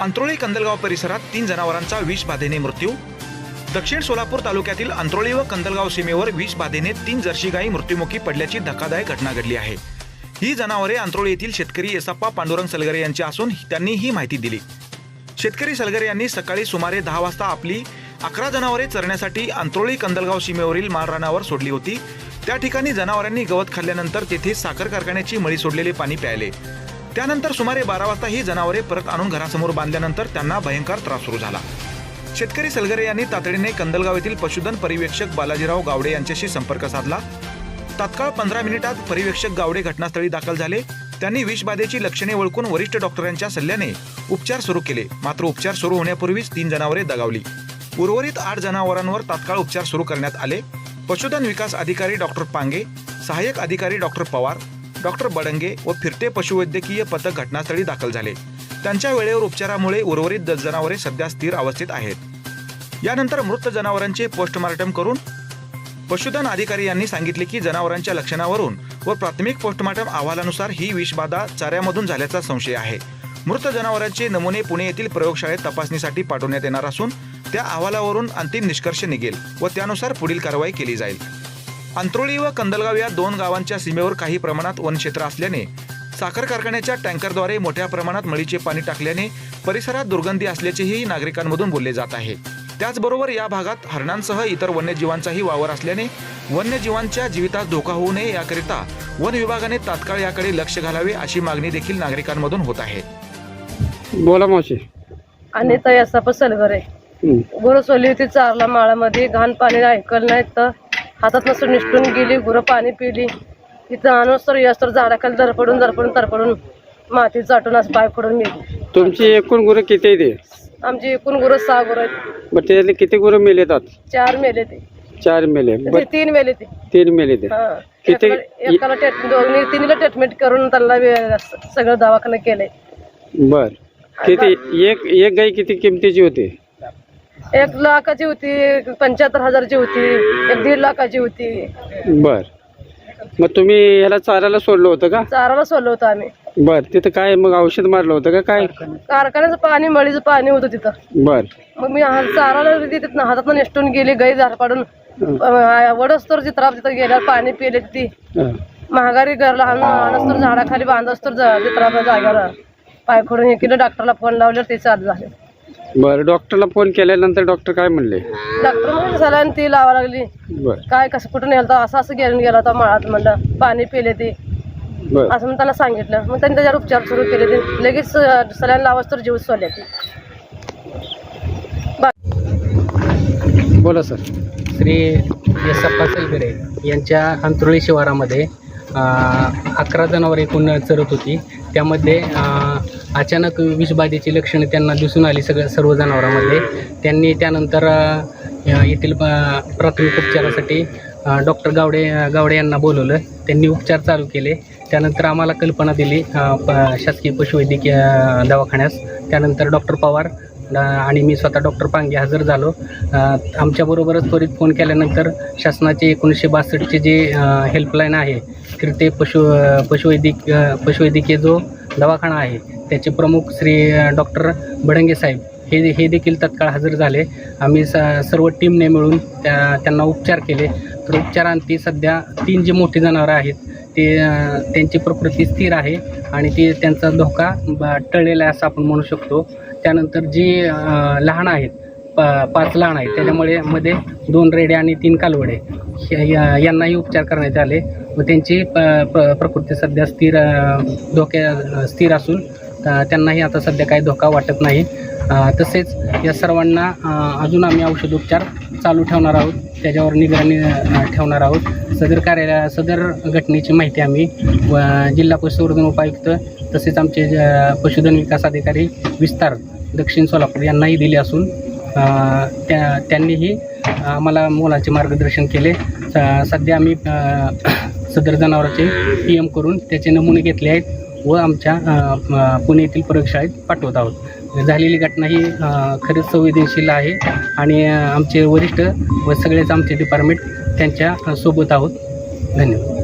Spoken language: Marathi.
अंत्रोळी कंदलगाव परिसरात तीन जनावरांचा विष बाधेने मृत्यू. दक्षिण सोलापूर तालुक्यातील अंत्रोळी व कंदलगाव सीमेवर विष बाधेने तीन जर्सी गायी मृत्युमुखी पडल्याची धक्कादायक घटना घडली आहे. ही जनावरे अंत्रोळी येथील शेतकरी येसाप्पा पांडुरंग सलगरे यांची असून त्यांनी ही माहिती दिली. शेतकरी सलगरे यांनी सकाळी सुमारे दहा वाजता आपली अकरा जनावरे चरण्यासाठी अंत्रोळी कंदलगाव सीमेवरील मालरानावर सोडली होती. त्या ठिकाणी जनावरांनी गवत खाल्ल्यानंतर तेथे साखर कारखान्याची मळी सोडलेले पाणी प्यायले. त्यानंतर सुमारे बारा वाजता ही जनावरे परत आणून घरासमोर बांधल्यानंतर त्यांना भयंकर त्रास सुरू झाला. शेतकरी सलगरे यांनी तातडीने कंदलगाव येथील पशुधन परिवेक्षक बालाजीराव गावडे यांच्याशी संपर्क साधला. तात्काळ पंधरा मिनिटात परिवेक्षक गावडे घटनास्थळी दाखल झाले. त्यांनी विषबाधेची लक्षणे ओळखून वरिष्ठ डॉक्टरांच्या सल्ल्याने उपचार सुरू केले. मात्र उपचार सुरू होण्यापूर्वीच तीन जनावरे दगावली. उर्वरित आठ जनावरांवर तात्काळ उपचार सुरू करण्यात आले. पशुधन विकास अधिकारी डॉक्टर पांगे सहाय्यक अधिकारी डॉक्टर पवार डॉक्टर बडंगे व फिरते पशुवैद्यकीय पथक घटनास्थळी दाखल झाले. त्यांच्या वेळेवर उपचारामुळे उर्वरित दस जनावरे सध्या स्थिर अवस्थेत आहेत. यानंतर मृत जनावरांचे पोस्टमार्टम करून पशुधन अधिकारी यांनी सांगितले की जनावरांच्या लक्षणावरून व प्राथमिक पोस्टमार्टम अहवालानुसार ही विषबाधा चाऱ्यामधून झाल्याचा संशय आहे. मृत जनावरांचे नमुने पुणे येथील प्रयोगशाळेत तपासणीसाठी पाठवण्यात येणार असून त्या अहवालावरून अंतिम निष्कर्ष निघेल व त्यानुसार पुढील कारवाई केली जाईल. अंत्रोळी व कंदलगाव या दोन गावांच्या सीमेवर काही प्रमाणात वनक्षेत्र असल्याने साखर कारखान्याच्या टँकरद्वारे मोठ्या प्रमाणात मळीचे पाणी टाकल्याने परिसरात दुर्गंधी असल्याचेही नागरिकांमधून बोलले जात आहे. त्याचबरोबर या भागात हरणांसह इतर वन्यजीवांचाही वावर असल्याने वन्यजीवांच्या जीवितास धोका होऊ नये याकरिता वन विभागाने तात्काळ याकडे लक्ष घालावे अशी मागणी देखील नागरिकांमधून होत आहे. बोला मावशी. आणि सलगर. आहे हं. गुरं सोली होती चारला माळामध्ये घाण पाणी ऐकलं नाही तर हातात नसून निसटून गेली गुरं पाणी पिली. इथं आणून तर तर झाडाखाली धरपडून धरपडून तरपडून माती चाटून असं पाय फोडून मिळली तुमची एकूण गुरं किती आहे ते आमची एकूण गुरं सहा गुरं आहेत. बरं त्याच्यातले किती गुरं मेले येतात चार मेले ते. चार मेले. बरं तीन मेले ते. तीन मेले ते. हा. किती- एकाला एकाला ट्रीट दोन्ही तिन्हीला ट्रीटमेंट करून त्यांना वे- सगळं दवाखाना केलंय बर. किती एक एक गाई किती किमतीची होती? एक लाखाची होती पंच्याहत्तर हजारची होती एक दीड लाखाची होती. बर. मग तुम्ही ह्याला चारायला सोडलं होतं का? चाराला सोडलं होतं आम्ही. बर तिथं काय मग औषध मारलं होतं का? काय? कारखान्याचं पाणी मळीचं पाणी होतं तिथं. बर. मग मी हा- चाराला तिथं हातात नेसटून गेली गाई झाड पाडून. वडस तर चित्रा तिथं गेल्यावर पाणी पिले ती. हं. महागारी घरला आणून आणस तर झाडाखाली बांधस तर चित्रा जाग्यावर पाय खोडून हे केलं डॉक्टरला फोन लावल्यावर ते चालू झाले. बरं डॉक्टरला फोन केल्यानंतर डॉक्टर काय म्हणले? डॉक्टर सलाईन ती लावा लागली. बर. काय कसं कुठून नेलं होतं असं असं घेऊन गेला होता मळात म्हणलं. पाणी पिले ते. बर. असं म्हणून त्याला सांगितलं. मग त्यांनी त्याच्यावर उपचार सुरू केले ते. लगेच सलाईन लावाच तर जीव सोडले ते बोला सर. श्री येसप्पा सलगरे यांच्या अंतरुळी शिवारामध्ये अकरा जनावर एकूण चरत होती. त्यामध्ये अचानक विषबाधेची लक्षणे त्यांना दिसून आली सगळ्या सर्व जनावरांमध्ये. त्यांनी त्यानंतर येथील प्राथमिक उपचारासाठी डॉक्टर गावडे गावडे यांना बोलवलं. त्यांनी उपचार चालू केले. त्यानंतर आम्हाला कल्पना दिली प शासकीय पशुवैद्यकीय दवाखान्यास. त्यानंतर डॉक्टर पवार आणि मी स्वतः डॉक्टर पांगे हजर झालो. आमच्याबरोबरच त्वरित फोन केल्यानंतर शासनाचे एकोणीसशे बासष्टचे जे हेल्पलाईन आहे फिरते पशु पशुवैद्यक पशुवैद्यकीय जो दवाखाना आहे त्याचे प्रमुख श्री डॉक्टर बडंगे साहेब हे हे देखील तत्काळ हजर झाले. आम्ही स सर्व टीमने मिळून त्या त्यांना उपचार केले. तर उपचारांती सध्या तीन जे मोठी जनावरं आहेत ते त्यांची प्रकृती स्थिर आहे आणि ते त्यांचा धोका टळलेला आहे असं आपण म्हणू शकतो. त्यानंतर जी लहान आहेत प पाच लहान आहेत त्याच्यामुळे मध्ये दोन रेडे आणि तीन कालवडे. हे- या- यांनाही उपचार करण्यात आले. व त्यांची प प्रकृती सध्या स्थिर धोक्या स्थिर असून त्यांनाही आता सध्या काही धोका वाटत नाही. तसेच या सर्वांना अजून आम्ही औषधोपचार चालू ठेवणार आहोत. त्याच्यावर निगराणी ठेवणार आहोत. सदर कार्यालया सदर घटनेची माहिती आम्ही व जिल्हा पशुसंवर्धन उपायुक्त तसेच आमचे पशुधन विकास अधिकारी विस्तार दक्षिण सोलापूर यांनाही दिले असून त्या त्यांनीही आम्हाला मोलाचे मार्गदर्शन केले. स- सध्या आम्ही सदर जनावरांचे पी एम करून त्याचे नमुने घेतले आहेत व आमच्या पुणे येथील प्रयोगशाळेत पाठवत आहोत. झालेली घटना ही खरंच संवेदनशील आहे आणि आमचे वरिष्ठ व सगळेच आमचे डिपार्टमेंट त्यांच्यासोबत आहोत. धन्यवाद.